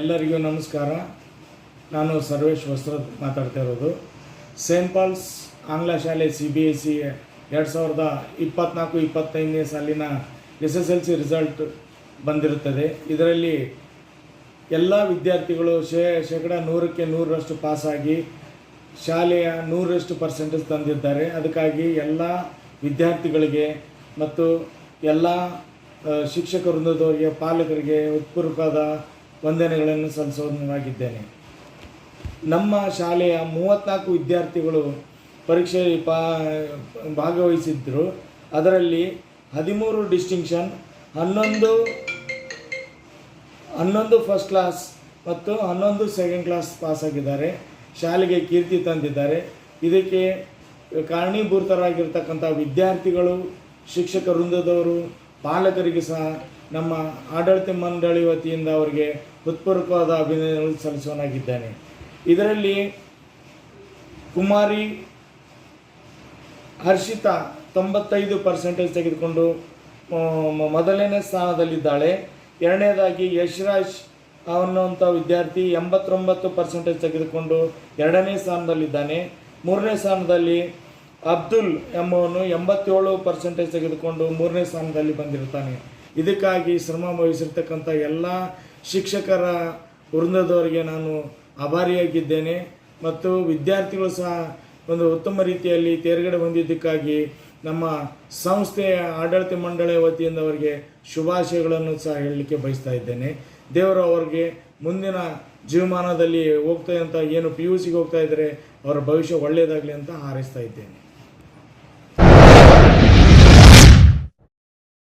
ಎಲ್ಲರಿಗೂ ನಮಸ್ಕಾರ. ನಾನು ಸರ್ವೇಶ್ ವಸ್ತ್ರ ಮಾತಾಡ್ತಾ ಇರೋದು. ಸೇಂಟ್ ಪಾಲ್ಸ್ ಆಂಗ್ಲ ಶಾಲೆ ಸಿ ಬಿ ಎಸ್ ಸಿ ಎರಡು ಸಾವಿರದ ಇಪ್ಪತ್ನಾಲ್ಕು, ಇಪ್ಪತ್ತೈದನೇ ಸಾಲಿನ S S L C result ಬಂದಿರುತ್ತದೆ. ಇದರಲ್ಲಿ ಎಲ್ಲ ವಿದ್ಯಾರ್ಥಿಗಳು ಶೇ, ಶೇಕಡ ನೂರಕ್ಕೆ ನೂರರಷ್ಟು ಪಾಸಾಗಿ ಶಾಲೆಯ ನೂರರಷ್ಟು ಪರ್ಸೆಂಟೇಜ್ ತಂದಿದ್ದಾರೆ. ಅದಕ್ಕಾಗಿ ಎಲ್ಲ ವಿದ್ಯಾರ್ಥಿಗಳಿಗೆ ಮತ್ತು ಎಲ್ಲ ಶಿಕ್ಷಕ ವೃಂದದವರಿಗೆ, ಪಾಲಕರಿಗೆ ಉತ್ಪೂರ್ವಕವಾದ ವಂದನೆಗಳನ್ನು ಸಲ್ಲಿಸೋದಾಗಿದ್ದೇನೆ ನಮ್ಮ ಶಾಲೆಯ ಮೂವತ್ತ್ನಾಲ್ಕು ವಿದ್ಯಾರ್ಥಿಗಳು ಪರೀಕ್ಷೆಯಲ್ಲಿ ಪಾ ಭಾಗವಹಿಸಿದ್ದರು ಅದರಲ್ಲಿ ಹದಿಮೂರು ಡಿಸ್ಟಿಂಕ್ಷನ್, ಹನ್ನೊಂದು ಹನ್ನೊಂದು ಫಸ್ಟ್ ಕ್ಲಾಸ್ ಮತ್ತು ಹನ್ನೊಂದು ಸೆಕೆಂಡ್ ಕ್ಲಾಸ್ ಪಾಸಾಗಿದ್ದಾರೆ. ಶಾಲೆಗೆ ಕೀರ್ತಿ ತಂದಿದ್ದಾರೆ. ಇದಕ್ಕೆ ಕಾರಣೀಭೂತರಾಗಿರ್ತಕ್ಕಂಥ ವಿದ್ಯಾರ್ಥಿಗಳು, ಶಿಕ್ಷಕ ವೃಂದದವರು ಪಾಲಕರಿಗೆ ಸಹ ನಮ್ಮ ಆಡಳಿತ ಮಂಡಳಿ ವತಿಯಿಂದ ಅವರಿಗೆ ಹೃತ್ಪೂರ್ವಕವಾದ ಅಭಿನಂದನೆಗಳು ಸಲ್ಲಿಸುವನಾಗಿದ್ದಾನೆ ಇದರಲ್ಲಿ ಕುಮಾರಿ ಹರ್ಷಿತಾ ತೊಂಬತ್ತೈದು ಪರ್ಸೆಂಟೇಜ್ ತೆಗೆದುಕೊಂಡು ಮೊದಲನೇ ಸ್ಥಾನದಲ್ಲಿದ್ದಾಳೆ. ಎರಡನೇದಾಗಿ ಯಶ್ರಾಜ್ ಅನ್ನುವಂಥ ವಿದ್ಯಾರ್ಥಿ ಎಂಬತ್ತೊಂಬತ್ತು ಪರ್ಸೆಂಟೇಜ್ ತೆಗೆದುಕೊಂಡು ಎರಡನೇ ಸ್ಥಾನದಲ್ಲಿದ್ದಾನೆ. ಮೂರನೇ ಸ್ಥಾನದಲ್ಲಿ ಅಬ್ದುಲ್ ಎಂಬವನು ಎಂಬತ್ತೇಳು ಪರ್ಸೆಂಟೇಜ್ ತೆಗೆದುಕೊಂಡು ಮೂರನೇ ಸ್ಥಾನದಲ್ಲಿ ಬಂದಿರ್ತಾನೆ. ಇದಕ್ಕಾಗಿ ಶ್ರಮ ವಹಿಸಿರ್ತಕ್ಕಂಥ ಎಲ್ಲ ಶಿಕ್ಷಕರ ವೃಂದದವರಿಗೆ ನಾನು ಆಭಾರಿಯಾಗಿದ್ದೇನೆ. ಮತ್ತು ವಿದ್ಯಾರ್ಥಿಗಳು ಸಹ ಒಂದು ಉತ್ತಮ ರೀತಿಯಲ್ಲಿ ತೇರ್ಗಡೆ ಹೊಂದಿದ್ದಕ್ಕಾಗಿ ನಮ್ಮ ಸಂಸ್ಥೆಯ ಆಡಳಿತ ಮಂಡಳಿಯ ವತಿಯಿಂದ ಅವರಿಗೆ ಶುಭಾಶಯಗಳನ್ನು ಸಹ ಹೇಳಲಿಕ್ಕೆ ಬಯಸ್ತಾ ಇದ್ದೇನೆ. ದೇವರು ಅವರಿಗೆ ಮುಂದಿನ ಜೀವಮಾನದಲ್ಲಿ ಹೋಗ್ತಾ ಅಂತ ಏನು ಪಿ ಯು ಸಿಗೆ ಹೋಗ್ತಾ ಇದ್ದರೆ ಅವರ ಭವಿಷ್ಯ ಒಳ್ಳೆಯದಾಗಲಿ ಅಂತ ಹಾರೈಸ್ತಾ ಇದ್ದೇನೆ.